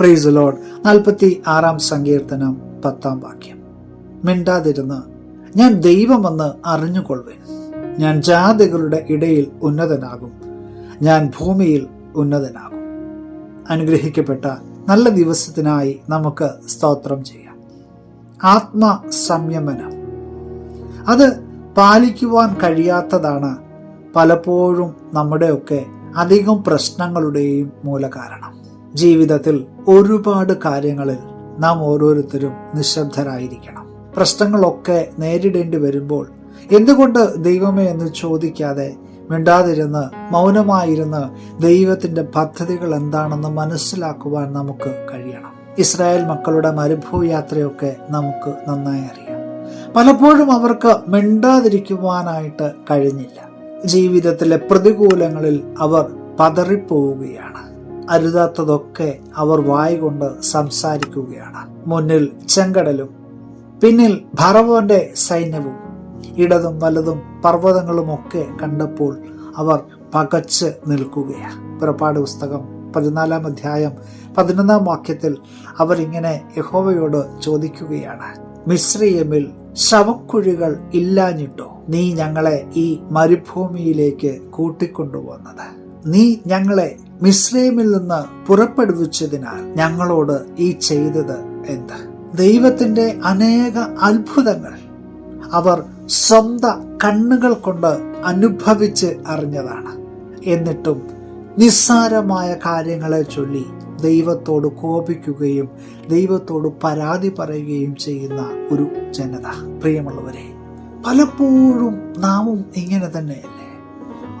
Price load നാൽപ്പത്തി ആറാം സങ്കീർത്തനം പത്താം വാക്യം. മിണ്ടാതിരുന്ന് ഞാൻ ദൈവമെന്ന് അറിഞ്ഞുകൊള്ളുവേൻ. ഞാൻ ജാതികളുടെ ഇടയിൽ ഉന്നതനാകും. ഞാൻ ഭൂമിയിൽ ഉന്നതനാകും. അനുഗ്രഹിക്കപ്പെട്ട നല്ല ദിവസത്തിനായി നമുക്ക് സ്തോത്രം ചെയ്യാം. ആത്മ സംയമനം അത് പാലിക്കുവാൻ കഴിയാത്തതാണ് പലപ്പോഴും നമ്മുടെയൊക്കെ അധികം പ്രശ്നങ്ങളുടെയും മൂലകാരണം. ജീവിതത്തിൽ ഒരുപാട് കാര്യങ്ങളിൽ നാം ഓരോരുത്തരും നിശബ്ദരായിരിക്കണം. പ്രശ്നങ്ങളൊക്കെ നേരിടേണ്ടി വരുമ്പോൾ എന്തുകൊണ്ട് ദൈവമേ എന്ന് ചോദിക്കാതെ മിണ്ടാതിരുന്ന് മൗനമായിരുന്ന് ദൈവത്തിന്റെ പദ്ധതികൾ എന്താണെന്ന് മനസ്സിലാക്കുവാൻ നമുക്ക് കഴിയണം. ഇസ്രായേൽ മക്കളുടെ മരുഭൂയാത്രയൊക്കെ നമുക്ക് നന്നായി അറിയാം. പലപ്പോഴും അവർക്ക് മിണ്ടാതിരിക്കുവാനായിട്ട് കഴിഞ്ഞില്ല. ജീവിതത്തിലെ പ്രതികൂലങ്ങളിൽ അവർ പതറിപ്പോവുകയാണ്. അരുതാത്തതൊക്കെ അവർ വായികൊണ്ട് സംസാരിക്കുകയാണ്. മുന്നിൽ ചെങ്കടലും പിന്നിൽ ഭരവന്റെ സൈന്യവും ഇടതും വലതും പർവതങ്ങളുമൊക്കെ കണ്ടപ്പോൾ അവർ പകച്ച് നിൽക്കുകയാണ്. പുറപ്പാട് പുസ്തകം പതിനാലാം അധ്യായം പതിനൊന്നാം വാക്യത്തിൽ അവരിങ്ങനെ യഹോവയോട് ചോദിക്കുകയാണ്. മിശ്രീയമിൽ ശവക്കുഴികൾ ഇല്ലാഞ്ഞിട്ടോ? നീ ഞങ്ങളെ ഈ മരുഭൂമിയിലേക്ക് കൂട്ടിക്കൊണ്ടുവന്നത്. നീ ഞങ്ങളെ മിശ്രൈമിൽ നിന്ന് പുറപ്പെടുവിച്ചതിനാൽ ഞങ്ങളോട് ഈ ചെയ്തത് എന്ത്? ദൈവത്തിന്റെ അനേക അത്ഭുതങ്ങൾ അവർ സ്വന്ത കണ്ണുകൾ കൊണ്ട് അനുഭവിച്ച് അറിഞ്ഞതാണ്. എന്നിട്ടും നിസ്സാരമായ കാര്യങ്ങളെ ചൊല്ലി ദൈവത്തോട് കോപിക്കുകയും ദൈവത്തോട് പരാതി പറയുകയും ചെയ്യുന്ന ഒരു ജനത. പ്രിയമുള്ളവരെ പലപ്പോഴും നാമും ഇങ്ങനെ തന്നെയല്ലേ?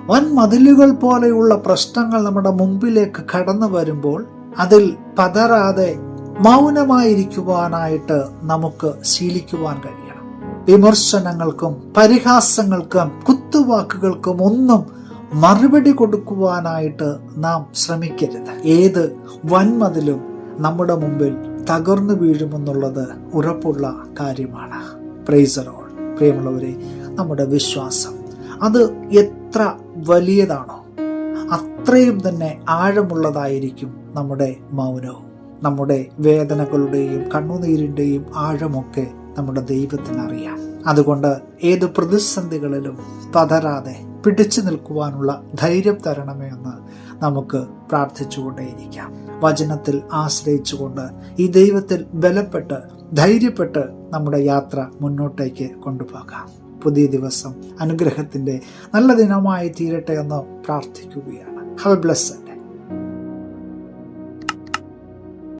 വൻ മതിലുകൾ പോലെയുള്ള പ്രശ്നങ്ങൾ നമ്മുടെ മുമ്പിലേക്ക് കടന്നു വരുമ്പോൾ അതിൽ പതരാതെ മൗനമായിരിക്കുവാനായിട്ട് നമുക്ക് ശീലിക്കുവാൻ കഴിയണം. വിമർശനങ്ങൾക്കും പരിഹാസങ്ങൾക്കും കുത്തുവാക്കുകൾക്കും ഒന്നും മറുപടി കൊടുക്കുവാനായിട്ട് നാം ശ്രമിക്കരുത്. ഏത് വൻമതിലും നമ്മുടെ മുമ്പിൽ തകർന്നു വീഴുമെന്നുള്ളത് ഉറപ്പുള്ള കാര്യമാണ്. പ്രൈസറോൾ പ്രിയമുള്ളവരെ നമ്മുടെ വിശ്വാസം അത് എത്ര വലിയതാണോ അത്രയും തന്നെ ആഴമുള്ളതായിരിക്കും നമ്മുടെ മൗനവും. നമ്മുടെ വേദനകളുടെയും കണ്ണുനീരിന്റെയും ആഴമൊക്കെ നമ്മുടെ ദൈവത്തിനറിയാം. അതുകൊണ്ട് ഏത് പ്രതിസന്ധികളിലും പതരാതെ പിടിച്ചു നിൽക്കുവാനുള്ള ധൈര്യം തരണമേ എന്ന് നമുക്ക് പ്രാർത്ഥിച്ചുകൊണ്ടേയിരിക്കാം. വചനത്തിൽ ആശ്രയിച്ചുകൊണ്ട് ഈ ദൈവത്തിൽ ബലപ്പെട്ട് ധൈര്യപ്പെട്ട് നമ്മുടെ യാത്ര മുന്നോട്ടേക്ക് കൊണ്ടുപോകാം. പുതിയ ദിവസം അനുഗ്രഹത്തിന്റെ നല്ല ദിനമായി തീരട്ടെ എന്ന് പ്രാർത്ഥിക്കുകയാണ്. Have bless